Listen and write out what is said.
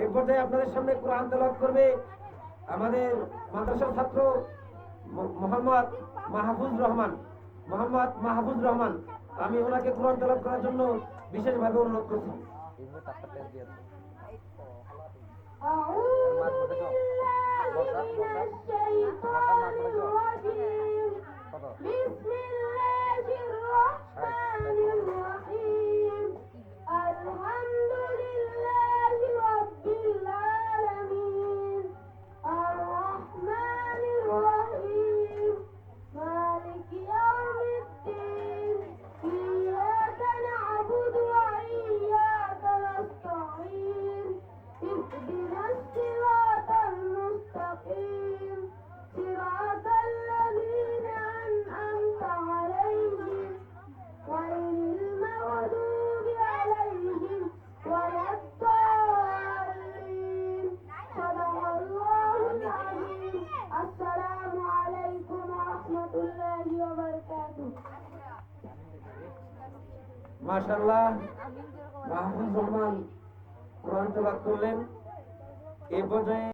এ পর্যায়ে আপনাদের সামনে কোরআন তেলাওয়াত করবে আমাদের মাদ্রাসার ছাত্র মোহাম্মদ মাহফুজ রহমান। মোহাম্মদ মাহফুজ রহমান, আমি ওনাকে কোরআন তেলাওয়াত করার জন্য বিশেষভাবে অনুরোধ করছি। আউযু মাশাআল্লাহ মাহফুজ রহমান কোরআন করলেন। এই পর্যায়ে